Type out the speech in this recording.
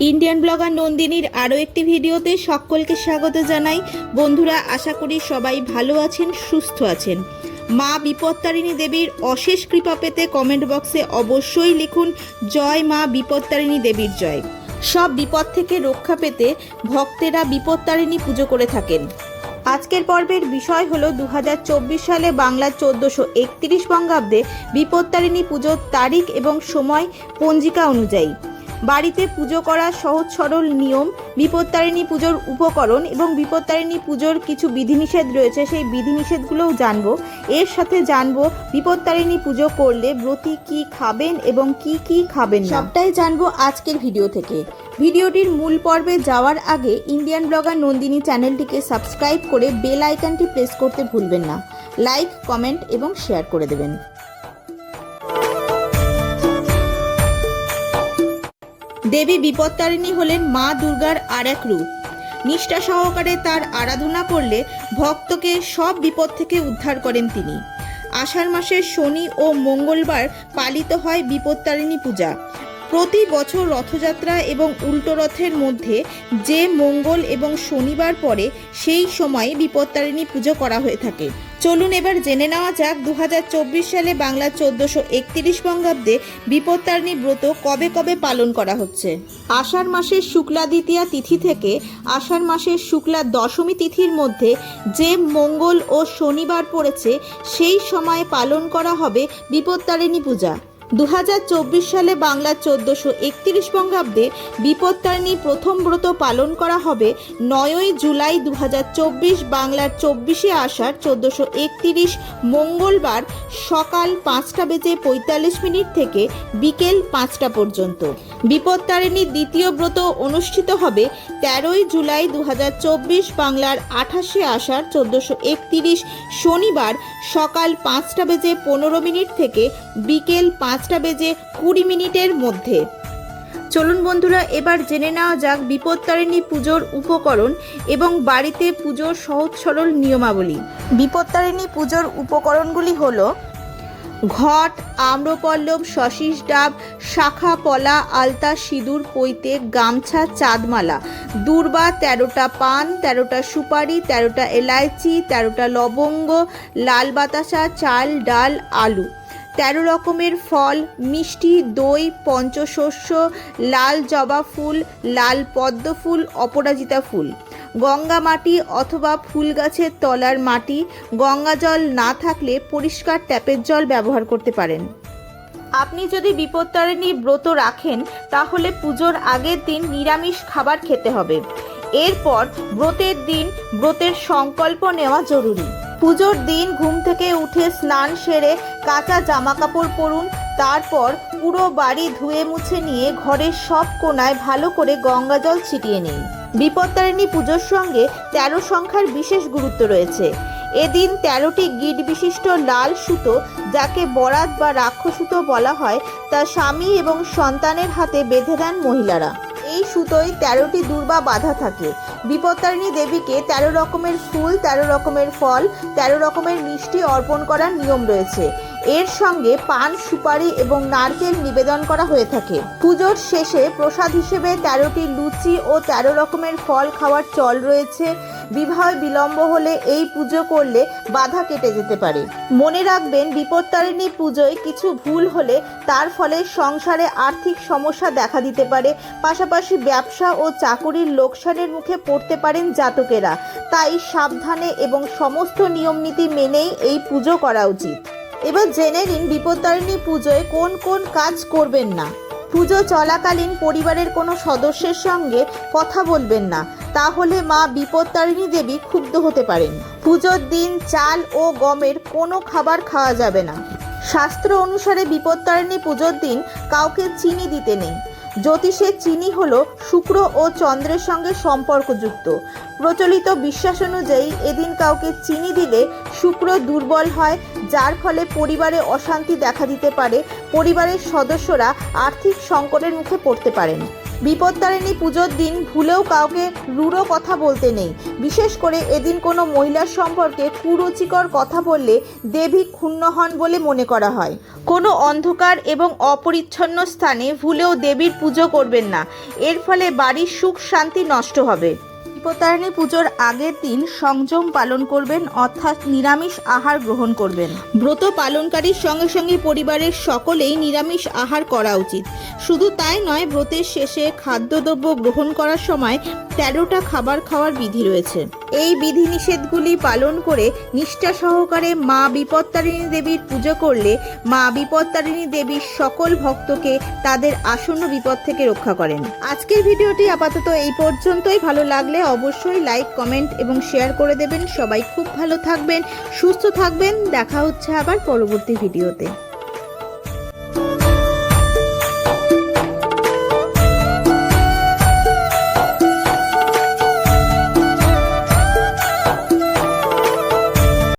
Indian blogger নন্দিনীর আরও একটি ভিডিওতে সকলকে স্বাগত জানাই। বন্ধুরা, আশা করি সবাই ভালো আছেন, সুস্থ আছেন। মা বিপত্তারিণী দেবীর অশেষ কৃপা পেতে কমেন্ট বক্সে অবশ্যই লিখুন, জয় মা বিপত্তারিণী দেবীর জয়। সব বিপদ থেকে রক্ষা পেতে ভক্তেরা বিপত্তারিণী পুজো করে থাকেন। আজকের পর্বের বিষয় হলো দু সালে বাংলার চোদ্দোশো একত্রিশ বঙ্গাব্দে বিপত্তারিণী পুজোর তারিখ এবং সময় পঞ্জিকা অনুযায়ী। বাড়িতে পুজো করা সহজ সরল নিয়ম বিপত্তারিণী পুজোর উপকরণ এবং বিপত্তারিণী পুজোর কিছু বিধিনিষেধ রয়েছে, সেই বিধিনিষেধগুলোও জানব। এর সাথে জানব বিপত্তারিণী পুজো করলে ব্রতী কি খাবেন এবং কি কি খাবেন সবটাই জানব আজকের ভিডিও থেকে। ভিডিওটির মূল পর্বে যাওয়ার আগে ইন্ডিয়ান ব্লগার নন্দিনী চ্যানেলটিকে সাবস্ক্রাইব করে বেল আইকনটি প্রেস করতে ভুলবেন না। লাইক, কমেন্ট এবং শেয়ার করে দেবেন। দেবী বিপত্তারিণী হলেন মা দুর্গার আর এক রূপ। নিষ্ঠা সহকারে তার আরাধনা করলে ভক্তকে সব বিপদ থেকে উদ্ধার করেন তিনি। আষাঢ় মাসের শনি ও মঙ্গলবার পালিত হয় বিপত্তারিণী পূজা। প্রতি বছর রথযাত্রা এবং উল্টো রথের মধ্যে যে মঙ্গল এবং শনিবার পরে সেই সময়ে বিপত্তারিণী পুজো করা হয়ে থাকে। চলুন এবার জেনে নেওয়া যাক দু হাজার চব্বিশ সালে বাংলা চোদ্দশো একত্রিশ বঙ্গাব্দে বিপত্তারিণী ব্রত কবে কবে পালন করা হচ্ছে? আষাঢ় মাসের শুক্লা দ্বিতীয়া তিথি থেকে আষাঢ় মাসের শুক্লা দশমী তিথির মধ্যে যে মঙ্গল ও শনিবার পড়েছে, সেই সময়ে পালন করা হবে বিপত্তারিণী পূজা। দু হাজার চব্বিশ সালে বাংলা চোদ্দশো একত্রিশ বঙ্গাব্দে বিপত্তারিণী প্রথম ব্রত পালন করা হবে নয়ই জুলাই দু হাজার চব্বিশ বাংলার চব্বিশে আষাঢ় চোদ্দশো একত্রিশ মঙ্গলবার সকাল পাঁচটা বেজে পঁয়তাল্লিশ মিনিট থেকে বিকেল পাঁচটা পর্যন্ত। বিপত্তারিণীর দ্বিতীয় ব্রত অনুষ্ঠিত হবে তেরোই জুলাই দু হাজার চব্বিশ বাংলার আঠাশে আষাঢ় চোদ্দশো একত্রিশ শনিবার সকাল পাঁচটা বেজে পনেরো মিনিট থেকে বিকেল পাঁচটা বেজে কুড়ি মিনিটের মধ্যে। চলুন বন্ধুরা, এবার জেনে নেওয়া যাক বিপত্তারিণী পুজোর উপকরণ এবং বাড়িতে পুজোর সহজ সরল নিয়মাবলী। বিপত্তারিণী পুজোর উপকরণগুলি হল ঘট, আম্রপল্লব শশীষ ডাব, শাখা পলা, আলতা সিঁদুর, পৈতে, গামছা, চাঁদমালা। দূর্বা, তেরোটা পান, তেরোটা সুপারি, তেরোটা এলাইচি, তেরোটা লবঙ্গ, লাল বাতাসা, চাল, ডাল, আলু। তেরো রকমের ফল, মিষ্টি, দই, পঞ্চশস্য, লাল জবা ফুল, লাল পদ্ম ফুল, অপরাজিতা ফুল। গঙ্গা মাটি অথবা ফুল গাছের তলার মাটি, গঙ্গা জল না থাকলে পরিষ্কার ট্যাপের জল ব্যবহার করতে পারেন। আপনি যদি বিপত্তারিণী ব্রত রাখেন, তাহলে পুজোর আগের দিন নিরামিষ খাবার খেতে হবে। এরপর ব্রতের দিন, ব্রতের সংকল্প নেওয়া জরুরি। পুজোর দিন ঘুম থেকে উঠে স্নান সেরে কাঁচা জামা কাপড় পরুন, তারপর পুরো বাড়ি ধুয়ে মুছে নিয়ে ঘরের সব কোনায় ভালো করে গঙ্গা জল ছিটিয়ে নিন। বিপত্তারিণী পুজোর সঙ্গে তেরো সংখ্যার বিশেষ গুরুত্ব রয়েছে। এদিন তেরোটি গিট বিশিষ্ট লাল সুতো, যাকে বরাত বা রাক্ষসুতো বলা হয়, তা স্বামী এবং সন্তানের হাতে বেঁধে দেন মহিলারা। এই সুতোয় তেরোটি দুর্বা বাধা থাকে। বিপত্তারিণী দেবীকে তেরো রকমের ফুল, তেরো রকমের ফল, তেরো রকমের মিষ্টি অর্পণ করার নিয়ম রয়েছে। এর সঙ্গে পান, সুপারি এবং নারকেল নিবেদন করা হয়ে থাকে। পুজোর শেষে প্রসাদ হিসেবে তেরোটি লুচি ও তেরো রকমের ফল খাওয়ার চল রয়েছে। বিবাহ বিলম্ব হলে এই পুজো করলে বাধা কেটে যেতে পারে। মনে রাখবেন, বিপত্তারিণী পুজোয় কিছু ভুল হলে তার ফলে সংসারে আর্থিক সমস্যা দেখা দিতে পারে। পাশাপাশি ব্যবসা ও চাকুরির লোকসানের মুখে পড়তে পারেন জাতকেরা। তাই সাবধানে এবং সমস্ত নিয়মনীতি মেনেই এই পুজো করা উচিত। এবার জেনে নিন, বিপত্তারিণী পুজোয় কোন কোন কাজ করবেন না। পুজো চলাকালীন পরিবারের কোনো সদস্যের সঙ্গে কথা বলবেন না। তাহলে মা বিপত্তারিণী দেবী ক্ষুব্ধ হতে পারেন। পুজোর দিন চাল ও গমের কোনো খাবার খাওয়া যাবে না। শাস্ত্র অনুসারে বিপত্তারিণী পুজোর দিন কাউকে চিনি দিতে নেই। জ্যোতিষে চিনি হল শুক্র ও চন্দ্রের সঙ্গে সম্পর্কযুক্ত। প্রচলিত বিশ্বাস অনুযায়ী এদিন কাউকে চিনি দিলে শুক্র দুর্বল হয়, যার ফলে পরিবারে অশান্তি দেখা দিতে পারে, পরিবারের সদস্যরা আর্থিক সংকটের মুখে পড়তে পারেন। বিপত্তারিণী পুজোর দিন ভুলেও কাউকে রূঢ় কথা বলতে নেই। বিশেষ করে এদিন কোনো মহিলার সম্পর্কে কুরুচিকর কথা বললে দেবী ক্ষুণ্ণ হন বলে মনে করা হয়। কোনো অন্ধকার এবং অপরিচ্ছন্ন স্থানে ভুলেও দেবীর পুজো করবেন না। এর ফলে বাড়ির সুখ শান্তি নষ্ট হবে। বিপত্তারিণী পুজোর আগের দিন সংযম পালন করবেন, অর্থাৎ নিরামিষ আহার গ্রহণ করবেন। ব্রত পালনকারীর সঙ্গে সঙ্গে পরিবারের সকলেই নিরামিষ আহার করা উচিত। শুধু তাই নয়, ব্রতের শেষে খাদ্যদ্রব্য গ্রহণ করার সময় তেরোটা খাবার খাওয়ার বিধি রয়েছে। এই বিধিনিষেধগুলি পালন করে নিষ্ঠা সহকারে মা বিপত্তারিণী দেবীর পুজো করলে মা বিপত্তারিণী দেবীর সকল ভক্তকে তাদের আসন্ন বিপদ থেকে রক্ষা করেন। আজকের ভিডিওটি আপাতত এই পর্যন্তই। ভালো লাগলে অবশ্যই লাইক, কমেন্ট এবং শেয়ার করে দেবেন। সবাই খুব ভালো থাকবেন, সুস্থ থাকবেন। দেখা হচ্ছে আবার পরবর্তী ভিডিওতে।